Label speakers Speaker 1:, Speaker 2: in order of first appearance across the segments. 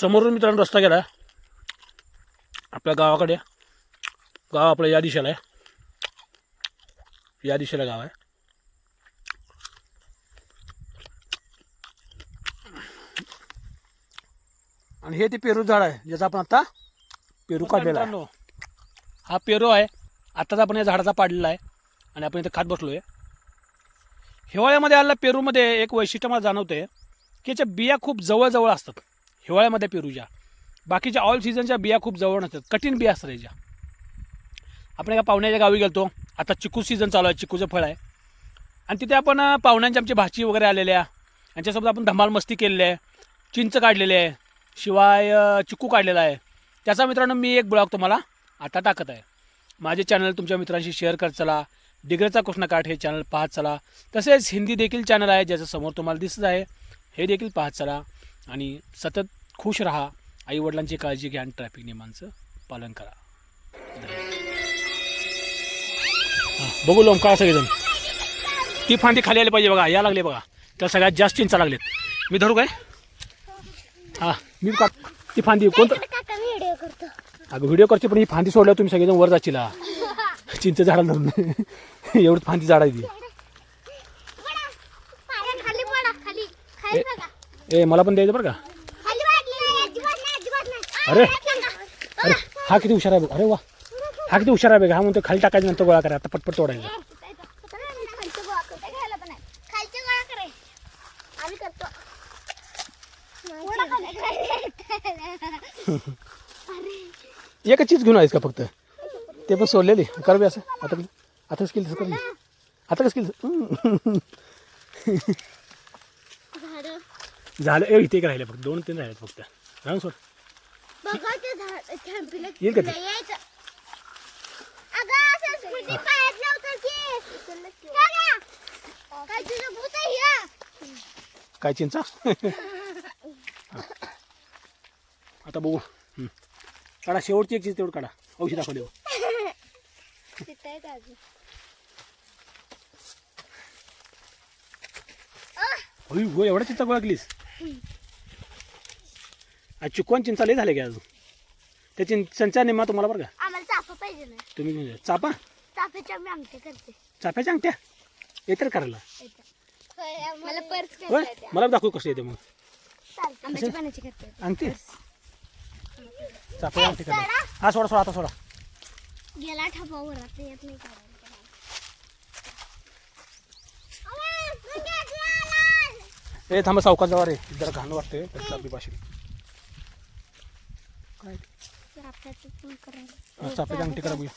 Speaker 1: समोरून मित्रांनो रस्ता गेला. आपल्या गावाकडे. गाव आपलं या दिशेला आहे. या दिशेला गाव आहे. आणि हे ते पेरू झाड आहे ज्याचा आपण आता पेरू काढलेला हा पेरू आहे. आत्ताच आपण या झाडाचा पाडलेला आहे. आणि आपण इथे खात बसलो आहे हिवाळ्यामध्ये आलेल्या पेरूमध्ये एक वैशिष्ट्य मला जाणवते की याच्या बिया खूप जवळजवळ असतात. हिवाळ्यामध्ये पेरूच्या बाकीच्या ऑल सीझनच्या बिया खूप जवळ नसतात. कठीण बिया असतात ज्या. आपण एका पाहुण्याच्या गावी गेलतो. आता चिकू सीझन चालू आहे. चिकूचं फळ आहे. आणि तिथे आपण पाहुण्यांच्या पाहुण्यांची आमची भाची वगैरे आलेल्या यांच्यासोबत आपण धमाल मस्ती केलेली आहे. चिंच काढलेली आहे. शिवाय चिकू काढलेला आहे. त्याचा मित्रांनो मी एक ब्लॉग तुम्हाला आता टाकत आहे. माझे चॅनल तुमच्या मित्रांशी शेअर करत चला. डिग्रेचा कृष्णकाठ हे चॅनल पाहत चला. तसेच हिंदी देखील चॅनल आहे ज्याचं समोर तुम्हाला दिसत आहे. हे देखील पाहत चला. आणि सतत खुश राहा आईवडिलांची काळजी घ्या आणि ट्रॅफिक नियमांचं पालन करा. बघू लोंबकाळा सगळेजण. ती फांदी खाली आली पाहिजे बघा या लागले बघा. त्या सगळ्यात जास्त चिंचा लागलेत. मी धरू काय? हां मी का ती फांदी कोणतं? अगं व्हिडिओ करते पण ही फांदी सोडल्यावर तुम्ही सगळेजण वर जाशील. चिंच झाडाला धरून एवढं फांदी झाड ती ए मला पण द्यायचं बरं का? अरे अरे हा किती हुशार आहे बघ. अरे वा. हा किती हुशार आहे बघ. हा म्हणतो खाली टाकायचं नंतर गोळा करा. आता पटपट तोडायचं.
Speaker 2: खालचं
Speaker 1: एकच चीज घेऊन आहेस का फक्त? ते पण सोडलेली. कर बी असं. आता आता कसं केलं तसं आता कसं केलं झालं. ए इथे एक राहिले फक्त. दोन तीन राहिले फक्त. राहून सोड.
Speaker 2: बघा ते झाड थांबले
Speaker 1: येईल का ते?
Speaker 2: यायचं? अगं संस्कृती पायात लावतात की. बघा. काय तुझं भूत आहे ह्या?
Speaker 1: काय चिंचा? आता बघू. काढा शेवटची एक चीज तेवढं काढा. औषध दाखव देऊ.
Speaker 2: तिथं आहेत अजून.
Speaker 1: होई हो एवढा चिंचा गोळा केलीस? आज चुकवून चिंचा लय झाले का अजून. त्या चिंचांचा निम्मा तुम्हाला बरं का?
Speaker 2: आम्हाला चाफा पाहिजे ना.
Speaker 1: तुम्ही म्हणजे चापा
Speaker 2: चाफ्याच्या मी आमटे करते.
Speaker 1: चाफ्याच्या अंगठ्या येतात करायला.
Speaker 2: मला पर्स
Speaker 1: होय? मला दाखवू कसं येते मग.
Speaker 2: पाण्याची करते.
Speaker 1: अंगठी चाफ्याच्या अंगठी करायला हा सोडा सोडा आता सोडा.
Speaker 2: गेला ठपावर आता येत नाही
Speaker 1: ए थांबा सावकाश जावा रे जरा घाण वाटते पाशी काय? हा, चाफ्याची अंगठी करा बघूया.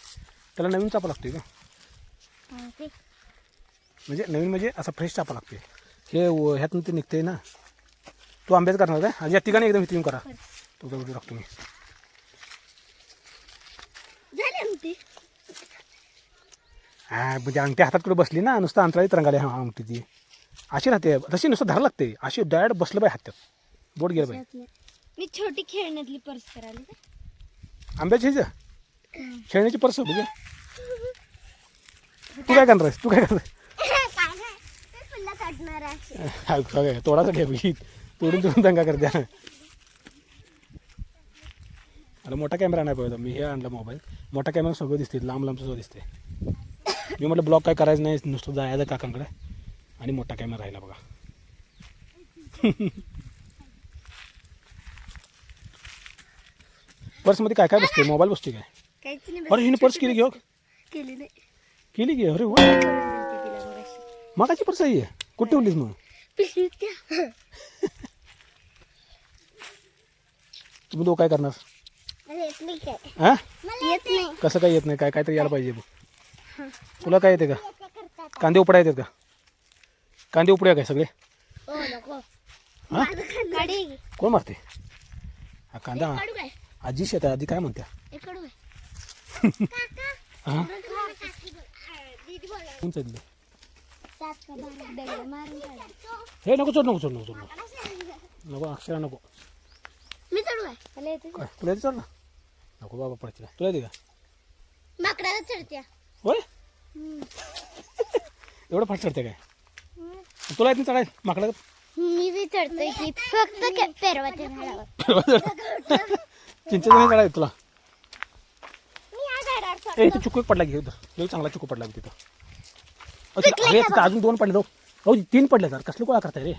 Speaker 1: त्याला नवीन चापा लागते का म्हणजे नवीन म्हणजे असा फ्रेश चापा लागते हे व- ह्यातून ते निघते ना. तू आंब्याच करणार काय? आणि या ठिकाणी एकदम हिथून करा. तो व्हिडिओ टाकतो मी.
Speaker 2: झाली
Speaker 1: हा म्हणजे अंगठी हातात कुठे बसली ना? नुसतं अंतराळी तरंगाले हा अंगठी ती. अशी राहते. तशी नुसतं धरा लागते. अशी डायरेक्ट बसलं पाहिजे हातात. बोट गेलं पाहिजे
Speaker 2: मी छोटी खेळण्यातली पर्स करायला का?
Speaker 1: आंब्याची खेळण्याची पर्स बघूया तू काय करणार आहेस? तू काय करणार
Speaker 2: काय नाही. ते फुलं काढणार आहे
Speaker 1: हा, काय तोडासाठी आहे बघी तोडून तोडून दंगा करते. अरे मोठा कॅमेरा नाही पाहिजे मी हे आणला मोबाईल मोठा कॅमेरा सगळं दिसते लांब लांब सगळं दिसते मी म्हटलं ब्लॉग काय करायचं नाही. नुसतं जायचं काकांकडे. आणि मोठा कॅमेरा राहिला बघा. पर्समध्ये काय काय बसते मोबाईल बसते काय? अरे हिने पर्स केली घेऊ
Speaker 2: केली नाही.
Speaker 1: केली घे अरे. मगाची पर्स आहे. ही. कुठे ठेवलीस मग. तुम्ही दोघं काय करणार?
Speaker 2: नाही काय.
Speaker 1: हां
Speaker 2: येत नाही.
Speaker 1: कसं काय काय काहीतरी यायला पाहिजे तुला काय येते का? कांदे उपडा येतात का? कांदे उपड्या काय सगळे?
Speaker 2: हो
Speaker 1: हा? कोण मारते? हा कांदा. आजी शेत आहे आधी काय म्हणत्या?
Speaker 2: हे?
Speaker 1: हा कोण चालली हे नको चोड नको चोड नको चोड नको. नको अक्षरा नको.
Speaker 2: मी चढू काय?
Speaker 1: तुला येते चढ ना नको बाबा पडते तुला येते का?
Speaker 2: माकडाला चढत्या.
Speaker 1: होय? एवढं फाट चढते काय? तुला येत नाही चढाय माकडा?
Speaker 2: मी बी चढतोय की फक्त के- पेरवाच्या झाडावर.
Speaker 1: चिंचेचं नाही आहे तुला?
Speaker 2: मी या झाडावर
Speaker 1: ए. इथं चुकू एक पडला घे उधर. लई चांगला चुकू पडला बघ तिथं. अहो, तिथं- अरे तिथं अजून दोन पडले जाऊ. हो तीन पडले तर कसलं गोळा करताय रे?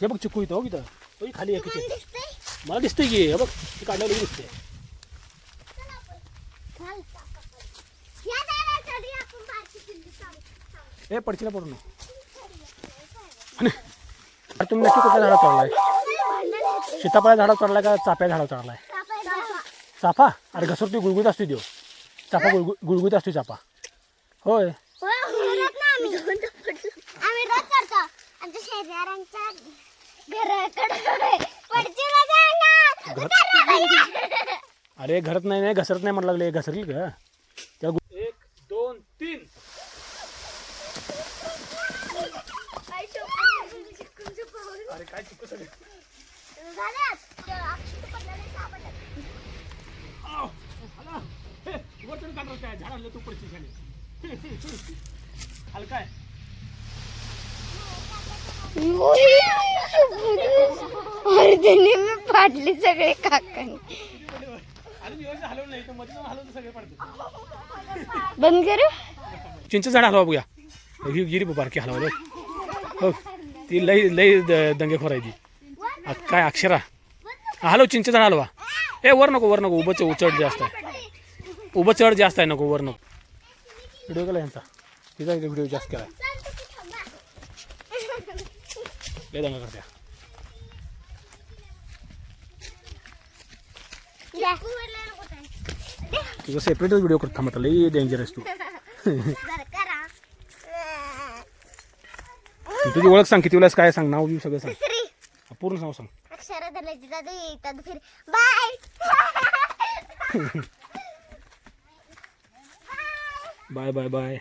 Speaker 1: हे बघ चिकू इथं हो इथं. हो, ही खाली आहे किती? मला दिसतंय की हे बघ ती काढल्यावर दिसते.
Speaker 2: चल. या झाडावर चढूया आपण बारकी पिल्ली. चालू. चालू.
Speaker 1: ए पडशीला पडू आणि अरे तुम्ही नक्की कुठल्या झाडावर चढलाय. सीताफळ्या झाडावर चढलाय का चाप्या झाडावर चढलाय. चाफा? अरे घसरती गुळगुळीत असतो देव चाफा गुळगु गुळगुळीत असतो चाफा. होय. अरे घरात नाही नाही घसरत नाही म्हणायला लागले. घसरली का? त्या गु- एक दोन तीन
Speaker 2: काय शोभा, चिकूचं पाऊल.
Speaker 1: अरे काय चिकू सगळे
Speaker 2: झाल्यात. ते अक्षत पडलेले सापडले.
Speaker 1: आव, आला. हे, वर चढून काढ रस्ता आहे. झाड आणलं तू
Speaker 2: मी फाडली सगळे काकांनी
Speaker 1: अजून व्यवस्थित हलवलं नाही तर मध्ये जाऊन हलवलं तर सगळे पडते
Speaker 2: बंद करू
Speaker 1: चिंच झाड हलवा बघूया गिरी बारकी हलवा हो ती लई लई द- दंगेखोर आहे ती. काय अक्षरा? हा, हलव चिंच झाड हलवा. ए वर नको वर नको उभं च- चढ जास्त आहे. उभं चढ जास्त आहे नको वर नको. व्हिडिओ केला यांचा. तिचा व्हिडिओ जास्त केला लय दंगा करत्या. तुझा सेपरेटच व्हिडिओ करत थांबत लई डेंजरस तू. तुझी ओळख सांग किती वेळेस काय सांग नाव बिव सगळं सांग.
Speaker 2: तिसरी.
Speaker 1: पूर्ण नाव सांग.
Speaker 2: अक्षर धरल्याची जाते येतात फिर. बाय.
Speaker 1: Bye bye bye.